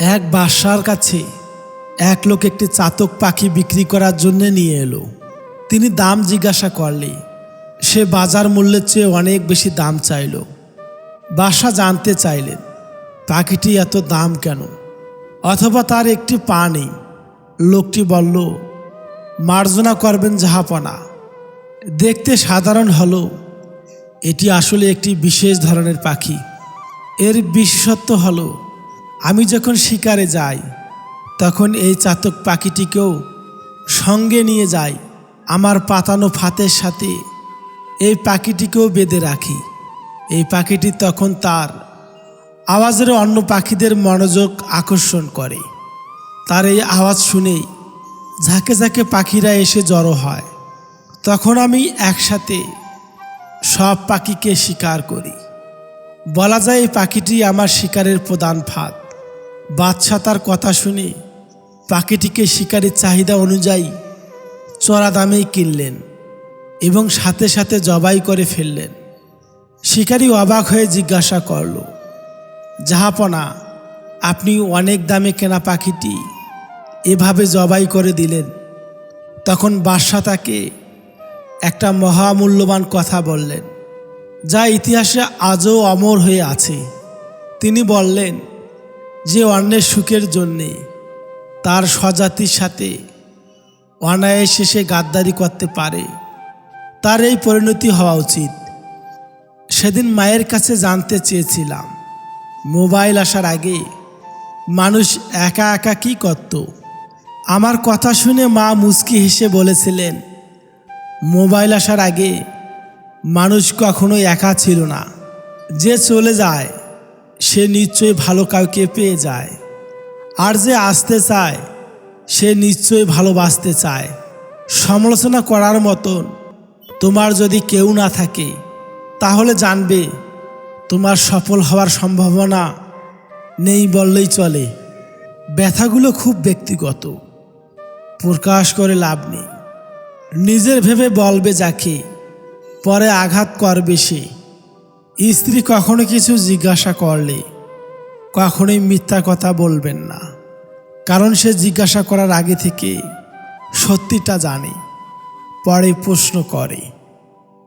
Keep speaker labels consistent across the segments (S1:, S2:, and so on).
S1: এক বাসার কাছে এক লোক একটি চাতক পাখি বিক্রি করার জন্য নিয়ে এলো। তিনি দাম জিজ্ঞাসা করলে, সে বাজার মূল্যের চেয়ে অনেক বেশি দাম চাইল। বাসা জানতে চাইলেন, পাখিটি এত দাম কেন? অথবা তার একটি পা নেই। লোকটি বলল, মার্জনা করবেন জাহাপনা দেখতে সাধারণ হলো, এটি আসলে একটি বিশেষ ধরনের পাখি। এর বিশেষত্ব হলো আমি যখন শিকারে যাই, তখন এই চাতক পাখিটিকেও সঙ্গে নিয়ে যাই, আমার পাতানো ফাতের সাথে। এই পাখিটিকেও বেঁধে রাখি। এই পাখিটি তখন তার আওয়াজের অন্য পাখিদের মনোযোগ আকর্ষণ করে। তার এই আওয়াজ শুনেই ঝাঁকে ঝাঁকে পাখিরা এসে জড়ো হয়। তখন আমি একসাথে সব পাখিকে শিকার করি। বলা যায়, এই পাখিটি আমার শিকারের প্রধান ফাঁদ। বাদশা তার কথা শুনে পাখিটিকে শিকারের চাহিদা অনুযায়ী চড়া দামেই কিনলেন এবং সাথে সাথে জবাই করে ফেললেন। শিকারী অবাক হয়ে জিজ্ঞাসা করল, জাহাপনা, আপনি অনেক দামে কেনা পাখিটি এভাবে জবাই করে দিলেন? তখন বাদশা তাকে একটা মহামূল্যবান কথা বললেন, যা ইতিহাসে আজও অমর হয়ে আছে। তিনি বললেন যে অন্যের সুখের জন্যে, তার স্বজাতির সাথে অনায়াসে সে গাদ্দারি করতে পারে। তার এই পরিণতি হওয়া উচিত। সেদিন মায়ের কাছে জানতে চেয়েছিলাম, মোবাইল আসার আগে, মানুষ একা একা কি করত? আমার কথা শুনে মা মুস্কি হেসে বলেছিলেন, মোবাইল আসার আগে, মানুষ কখনো একা ছিল না। যে চলে যায় সে নিশ্চয়ই ভালো কাউকে পেয়ে যায়। আর যে আসতে চায়, সে নিশ্চয়ই ভালোবাসতে চায়। সমালোচনা করার মতন তোমার যদি কেউ না থাকে, তাহলে জানবে তোমার সফল হওয়ার সম্ভাবনা নেই বললেই চলে। ব্যথাগুলো খুব ব্যক্তিগত, প্রকাশ করে লাভ নেই। নিজের ভেবে বলবে যাকে, পরে আঘাত করবে সে। স্ত্রী কখনো কিছু জিজ্ঞাসা করলে কখনোই মিথ্যা কথা বলবেন না, কারণ সে জিজ্ঞাসা করার আগে থেকে সত্যিটা জানে, পরে প্রশ্ন করে।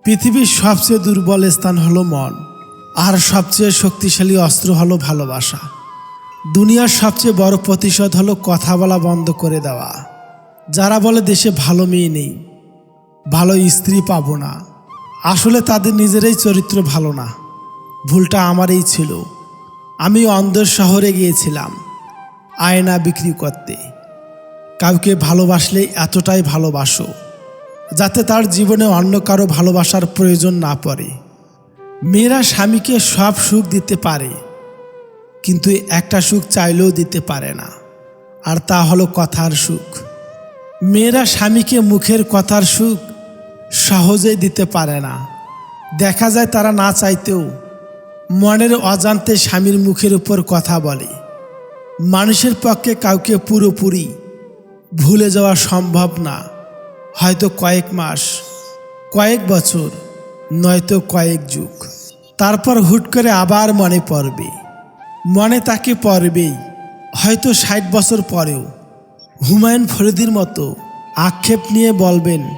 S1: পৃথিবীর সবচেয়ে দুর্বল স্থান হলো মন, আর সবচেয়ে শক্তিশালী অস্ত্র হলো ভালোবাসা। দুনিয়ার সবচেয়ে বড় প্রতিশোধ হলো কথা বলা বন্ধ করে দেওয়া। যারা বলে দেশে ভালো মেয়ে নেই, ভালো স্ত্রী পাবো না আসলে তাদের নিজেরাই চরিত্র ভালো না। ভুলটা আমারই ছিল। আমি অন্ধের শহরে গিয়েছিলাম, আয়না বিক্রি করতে। কাউকে ভালোবাসলে এতটাই ভালোবাসো, যাতে তার জীবনে অন্য কারও ভালোবাসার প্রয়োজন না পড়ে। মেয়েরা স্বামীকে সব সুখ দিতে পারে, কিন্তু একটা সুখ চাইলেও দিতে পারে না, আর তা হলো কথার সুখ। মেয়েরা স্বামীকে মুখের কথার সুখ সহজেই দিতে পারে না। দেখা যায় তারা না চাইতেও মনের অজান্তে স্বামীর মুখের উপর কথা বলে। মানুষের পক্ষে কাউকে পুরোপুরি ভুলে যাওয়া সম্ভব না। হয়তো কয়েক মাস, কয়েক বছর, নয়তো কয়েক যুগ। তারপর হুট করে আবার মনে পড়বে। মনে তাকে পড়বেই। হয়তো ষাট বছর পরেও হুমায়ুন ফরিদির মতো আক্ষেপ নিয়ে বলবেন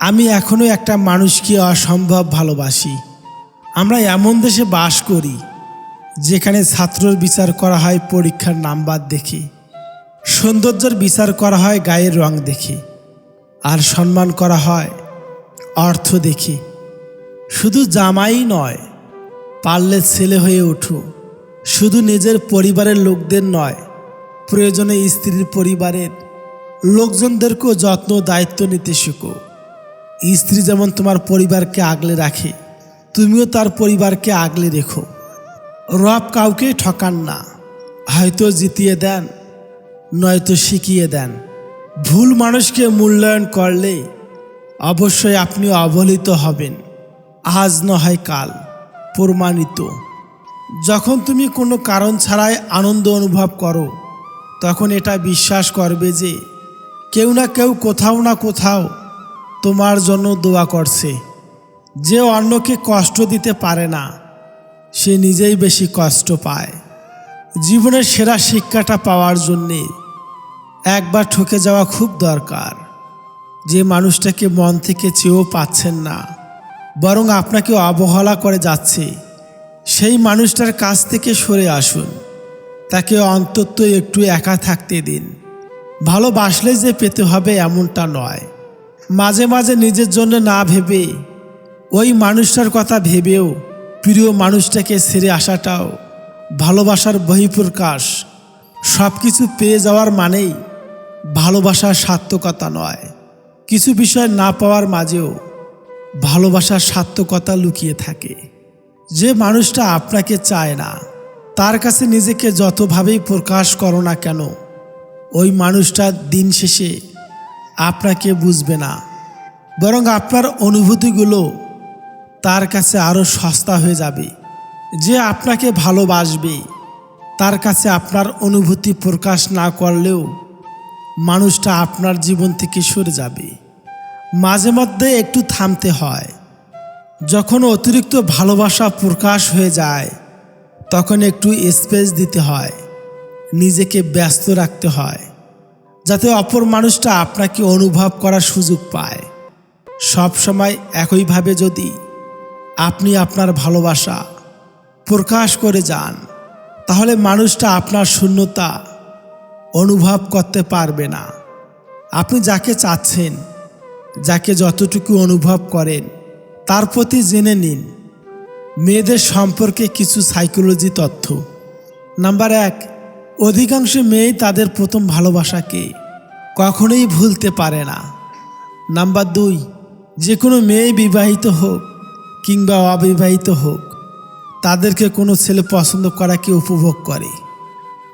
S1: আমি এখনও একটা মানুষকে অসম্ভব ভালোবাসি। আমরা এমন দেশে বাস করি, যেখানে ছাত্রর বিচার করা হয় পরীক্ষার নাম্বার দেখে, সৌন্দর্যের বিচার করা হয় গায়ের রং দেখে, আর সম্মান করা হয় অর্থ দেখে। শুধু জামাই নয়, পারলে ছেলে হয়ে উঠু শুধু নিজের পরিবারের লোকদের নয়, প্রয়োজনে স্ত্রীর পরিবারের লোকজনদেরকেও যত্ন দায়িত্ব নিতে শেখো। স্ত্রী যেমন তোমার পরিবারকে আগলে রাখে, তুমিও তার পরিবারকে আগলে রেখো। রব কাউকে ঠকান না, হয়তো জিতিয়ে দেন, নয়তো শিখিয়ে দেন। ভুল মানুষকে মূল্যায়ন করলে অবশ্যই আপনি অবহেলিত হবেন। আজ নয় কাল, প্রমাণিত। যখন তুমি কোনো কারণ ছাড়াই আনন্দ অনুভব করো, তখন এটা বিশ্বাস করবে যে কেউ না কেউ কোথাও না কোথাও তোমার জন্য দোয়া করছে। যে অন্যকে কষ্ট দিতে পারে না, সে নিজেই বেশি কষ্ট পায়। জীবনের সেরা শিক্ষাটা পাওয়ার জন্যে একবার ঠকে যাওয়া খুব দরকার। যে মানুষটাকে মন থেকে চেয়েও পাচ্ছেন না, বরং আপনাকে অবহেলা করে যাচ্ছে। সেই মানুষটার কাছ থেকে সরে আসুন। তাকে অন্তত একটু একা থাকতে দিন। ভালোবাসলে যে পেতে হবে এমনটা নয়। মাঝে মাঝে নিজের জন্য না ভেবে ওই মানুষটার কথা ভেবেও প্রিয় মানুষটাকে ছেড়ে আসাটাও ভালোবাসার বহিঃপ্রকাশ। সব কিছু পেয়ে যাওয়ার মানেই ভালোবাসার সার্থকতা নয়। কিছু বিষয় না পাওয়ার মাঝেও ভালোবাসার সার্থকতা লুকিয়ে থাকে। যে মানুষটা আপনাকে চায় না, তার কাছে নিজেকে যতভাবেই প্রকাশ করো না কেন, ওই মানুষটা দিন শেষে আপনাকে বুঝবে না। বরং আপনার অনুভূতিগুলো তার কাছে আরও সস্তা হয়ে যাবে। যে আপনাকে ভালোবাসবে, তার কাছে আপনার অনুভূতি প্রকাশ না করলেও মানুষটা আপনার জীবন থেকে সরে যাবে। মাঝে মধ্যে একটু থামতে হয়। যখন অতিরিক্ত ভালোবাসা প্রকাশ হয়ে যায়, তখন একটু স্পেস দিতে হয়। নিজেকে ব্যস্ত রাখতে হয়। যাতে অপর মানুষটা আপনাকে অনুভব করার সুযোগ পায়। সব সময় একইভাবে যদি আপনি আপনার ভালোবাসা প্রকাশ করে যান, তাহলে মানুষটা আপনার শূন্যতা অনুভব করতে পারবে না। আপনি যাকে চাচ্ছেন, যাকে যতটুকু অনুভব করেন, তার প্রতি জেনে নিন। মেয়েদের সম্পর্কে কিছু সাইকোলজি তথ্য। নাম্বার এক অধিকাংশ মেয়েই তাদের প্রথম ভালোবাসাকে কখনোই ভুলতে পারে না। নাম্বার দুই, যে কোনো মেয়ে বিবাহিত হোক কিংবা অবিবাহিত হোক, তাদেরকে কোনো ছেলে পছন্দ করাকে উপভোগ করে।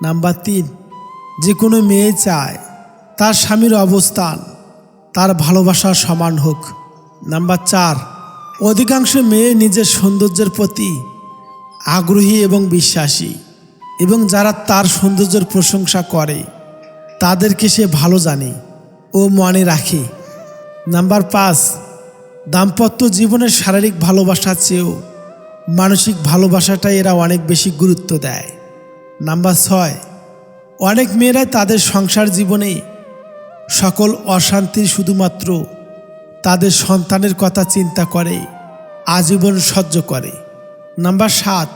S1: নাম্বার তিন, যে কোনো মেয়ে চায় তার স্বামীর অবস্থান, তার ভালোবাসার সমান হোক। নাম্বার চার, অধিকাংশ মেয়ে নিজের সৌন্দর্যের প্রতি আগ্রহী এবং বিশ্বাসী। এবং যারা তার সৌন্দর্যের প্রশংসা করে, তাদেরকে সে ভালো জানে ও মনে রাখে। নাম্বার পাঁচ, দাম্পত্য জীবনের শারীরিক ভালোবাসার চেয়েও মানসিক ভালোবাসাটাই এরা অনেক বেশি গুরুত্ব দেয়। নাম্বার ছয়, অনেক মেয়েরাই তাদের সংসার জীবনে সকল অশান্তির শুধুমাত্র তাদের সন্তানের কথা চিন্তা করে, আজীবন সহ্য করে। নাম্বার সাত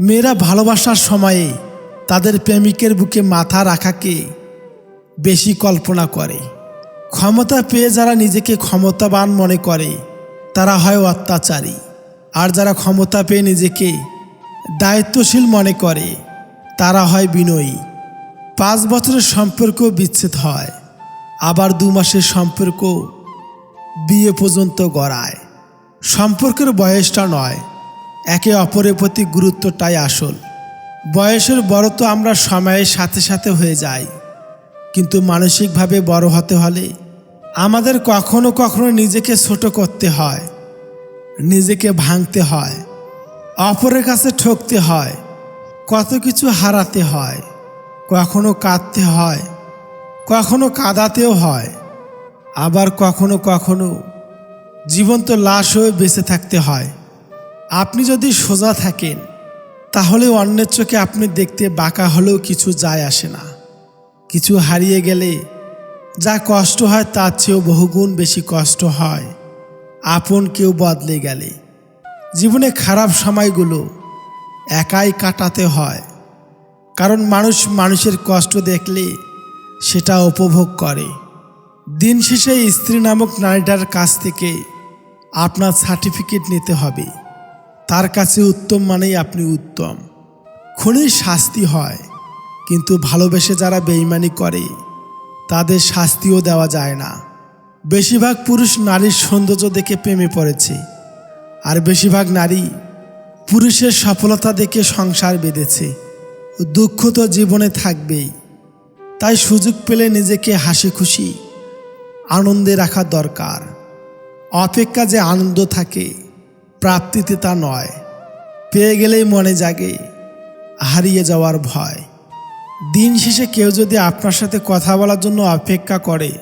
S1: মেয়েরা ভালোবাসার সময়ে তাদের প্রেমিকের বুকে মাথা রাখাকে বেশি কল্পনা করে। ক্ষমতা পেয়ে যারা নিজেকে ক্ষমতাবান মনে করে, তারা হয় অত্যাচারী। আর যারা ক্ষমতা পেয়ে নিজেকে দায়িত্বশীল মনে করে, তারা হয় বিনয়ী। পাঁচ বছরের সম্পর্ক বিচ্ছেদ হয়, আবার দু মাসের সম্পর্ক বিয়ে পর্যন্ত গড়ায়। সম্পর্কের বয়সটা নয় একে অপরের প্রতি গুরুত্বটাই আসল। বয়সের বড় তো আমরা সময়ের সাথে সাথে হয়ে যাই। কিন্তু মানসিকভাবে বড় হতে হলে আমাদের কখনো কখনো নিজেকে ছোট করতে হয়, নিজেকে ভাঙতে হয়, অপরের কাছে ঠকতে হয়, কত কিছু হারাতে হয়, কখনো কাঁদতে হয়, কখনো কাঁদাতেও হয়, আবার কখনো কখনো জীবন্ত লাশ হয়ে বেঁচে থাকতে হয়। আপনি যদি সোজা থাকেন, তাহলে অন্যের চোখে আপনি দেখতে বাঁকা হলেও কিছু যায় আসে না। কিছু হারিয়ে গেলে যা কষ্ট হয় তার চেয়েও বহুগুণ বেশি কষ্ট হয়। আপন কেউ বদলে গেলে। জীবনে খারাপ সময়গুলো একাই কাটাতে হয়। কারণ মানুষ মানুষের কষ্ট দেখলে সেটা উপভোগ করে। দিন শেষে স্ত্রী নামক নারীটার কাছ থেকে আপনার সার্টিফিকেট নিতে হবে। তার কাছে উত্তম মানেই আপনি উত্তম। খুনির শাস্তি হয়, কিন্তু ভালোবেসে যারা বেইমানি করে, তাদের শাস্তিও দেওয়া যায় না। বেশিরভাগ পুরুষ নারীর সৌন্দর্য দেখে প্রেমে পড়েছে, আর বেশিরভাগ নারী পুরুষের সফলতা দেখে সংসার বেঁধেছে, দুঃখ তো জীবনে থাকবেই। তাই সুযোগ পেলে নিজেকে হাসি খুশি আনন্দে রাখা দরকার। অপেক্ষা যে আনন্দ থাকে প্রাপ্তিতে তা নয়। পেয়ে গেলেই মনে জাগে, হারিয়ে যাওয়ার ভয়। দিন শেষে কেউ যদি আপনার সাথে কথা বলার জন্য অপেক্ষা করে,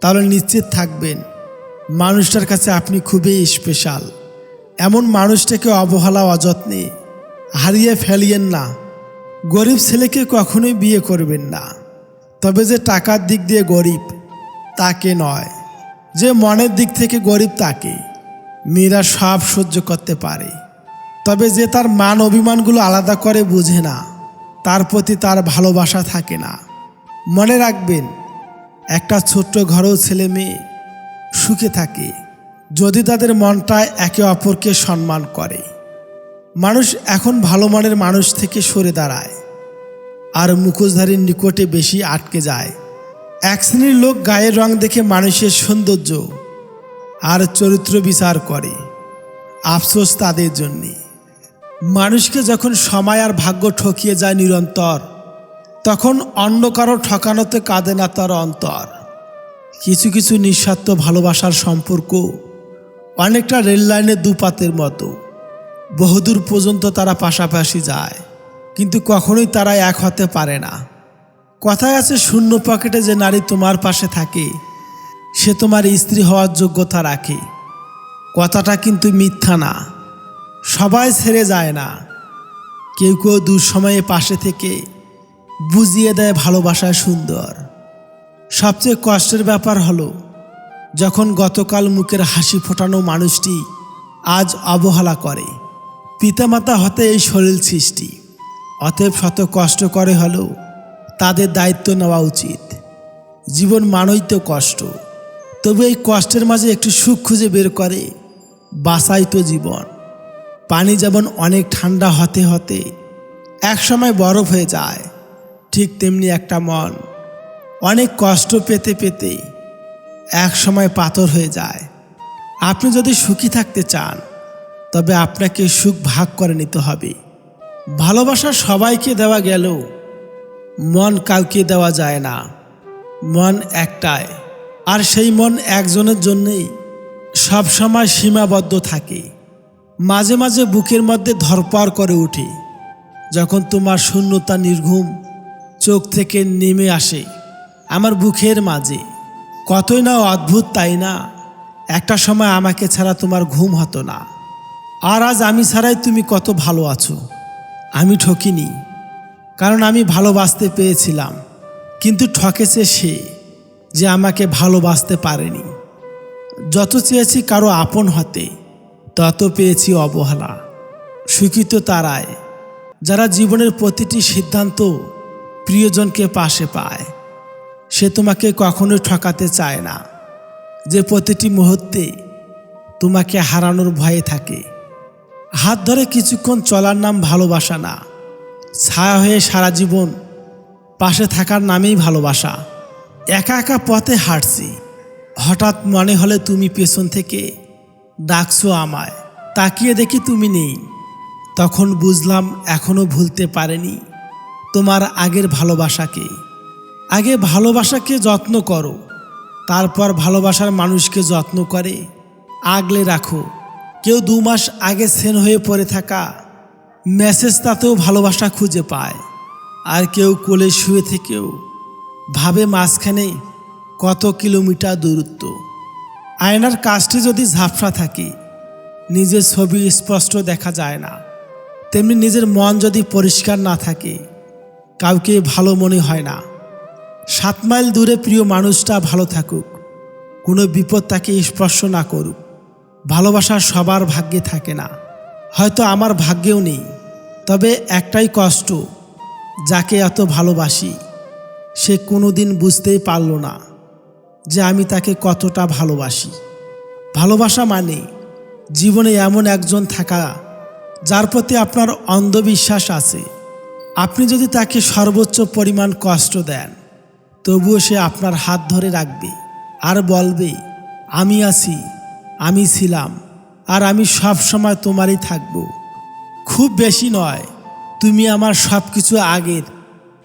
S1: তাহলে নিশ্চিত থাকবেন, মানুষটার কাছে আপনি খুবই স্পেশাল এমন মানুষটাকে অবহেলা, অযত্নে হারিয়ে ফেলিয়েন না। গরিব ছেলেকে কখনোই বিয়ে করবেন না। তবে যে টাকার দিক দিয়ে গরিব, তাকে নয়। যে মনের দিক থেকে গরিব, তাকে। মেয়েরা সব সহ্য করতে পারে। তবে যে তার মান অভিমানগুলো আলাদা করে বুঝে না, তার প্রতি তার ভালোবাসা থাকে না। মনে রাখবেন, একটা ছোট্ট ঘরেও ছেলে মেয়ে সুখে থাকে যদি তাদের মনটা একে অপরকে সম্মান করে। মানুষ এখন ভালো মানের মানুষ থেকে সরে দাঁড়ায় আর মুখোশধারীর নিকটে বেশি আটকে যায়। এক শ্রেণির লোক গায়ের রং দেখে মানুষের সৌন্দর্য আর চরিত্র বিচার করে। আফসোস তাদের জন্যে। মানুষকে যখন সময় আর ভাগ্য ঠকিয়ে যায় নিরন্তর, তখন অন্য কারও ঠকানোতে কাঁদে না তার অন্তর। কিছু কিছু নিঃস্বার্থ ভালোবাসার সম্পর্ক অনেকটা রেল লাইনের দুপাতের মতো। বহুদূর পর্যন্ত তারা পাশাপাশি যায়, কিন্তু কখনোই তারা এক হতে পারে না। কথায় আছে, শূন্য পকেটে যে নারী তোমার পাশে থাকে সে তোমার স্ত্রী হওয়ার যোগ্যতা রাখে। কথাটা কিন্তু মিথ্যা না। সবাই ছেড়ে যায় না। কেউ কেউ দুঃসময়ে পাশে থেকে বুঝিয়ে দেয় ভালোবাসায় সুন্দর। সবচেয়ে কষ্টের ব্যাপার হলো, যখন গতকাল মুখের হাসি ফোটানো মানুষটি আজ অবহেলা করে। পিতামাতা হতে এই শরীর সৃষ্টি, অতএব শত কষ্ট করে হলেও তাদের দায়িত্ব নেওয়া উচিত। জীবন মানই তো কষ্ট। তবে এই কষ্টের মাঝে একটু সুখ খুঁজে বের করে। বাঁচাই তো জীবন। পানি যেমন অনেক ঠান্ডা হতে হতে এক সময় বরফ হয়ে যায়, ঠিক তেমনি একটা মন। অনেক কষ্ট পেতে পেতে এক সময় পাথর হয়ে যায়। আপনি যদি সুখী থাকতে চান, তবে আপনাকে সুখ ভাগ করে নিতে হবে। ভালোবাসা সবাইকে দেওয়া গেলেও মন কাউকে দেওয়া যায় না। মন একটাই। আর সেই মন একজনের জন্যেই সবসময় সীমাবদ্ধ থাকে। মাঝে মাঝে বুকের মধ্যে ধরপার করে ওঠে যখন তোমার শূন্যতা নির্ঘুম চোখ থেকে নেমে আসে আমার বুকের মাঝে। কতই না অদ্ভুত তাই না, একটা সময় আমাকে ছাড়া তোমার ঘুম হতো না। আর আজ আমি ছাড়াই তুমি কত ভালো আছো, আমি ঠকিনি, কারণ আমি ভালোবাসতে পেয়েছিলাম, কিন্তু ঠকেছে সে। যে আমাকে ভালোবাসতে পারেনি। যত চেয়েছি কারও আপন হতে, তত পেয়েছি অবহেলা। সুখী তারায় যারা জীবনের প্রতিটি সিদ্ধান্ত প্রিয়জনকে পাশে পায়। সে তোমাকে কখনোই ঠকাতে চায় না। যে প্রতিটি মুহূর্তে তোমাকে হারানোর ভয়ে থাকে। হাত ধরে কিছুক্ষণ চলার নাম ভালোবাসা না। ছায়া হয়ে সারা জীবন পাশে থাকার নামেই ভালোবাসা। একা একা পথে হাঁটছি। হঠাৎ মনে হলে তুমি পেছন থেকে ডাকছো আমায়। তাকিয়ে দেখি তুমি নেই। তখন বুঝলাম এখনও ভুলতে পারেনি তোমার আগের ভালোবাসাকে। আগে ভালোবাসাকে যত্ন করো, তারপর ভালোবাসার মানুষকে যত্ন করে আগলে রাখো। কেউ দু মাস আগে সেন হয়ে পড়ে থাকা মেসেজ তাতেও ভালোবাসা খুঁজে পায়। আর কেউ কোলে শুয়ে থেকেও ভাবে মাঝখানে কত কিলোমিটার দূরত্ব। আয়নার কাজটি যদি ঝাপসা থাকে, নিজের ছবি স্পষ্ট দেখা যায় না। তেমনি নিজের মন যদি পরিষ্কার না থাকে, কাউকে ভালো মনে হয় না। সাত মাইল দূরে প্রিয় মানুষটা ভালো থাকুক, কোনো বিপদ তাকে স্পর্শ না করুক। ভালোবাসা সবার ভাগ্যে থাকে না। হয়তো আমার ভাগ্যেও নেই, তবে একটাই কষ্ট, যাকে এত ভালোবাসি। সে কোনোদিন বুঝতেই পারল না যে আমি তাকে কতটা ভালোবাসি। ভালোবাসা মানে জীবনে এমন একজন থাকা যার প্রতি আপনার অন্ধবিশ্বাস আছে। আপনি যদি তাকে সর্বোচ্চ পরিমাণ কষ্ট দেন, তবুও সে আপনার হাত ধরে রাখবে আর বলবে, আমি আছি, আমি ছিলাম আর আমি সব সময় তোমারই থাকব। খুব বেশি নয়, তুমি আমার সব কিছু আগের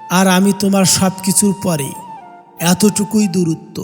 S1: আর আমি তোমার সব কিছুর পরে এতটুকুই দূরত্ব।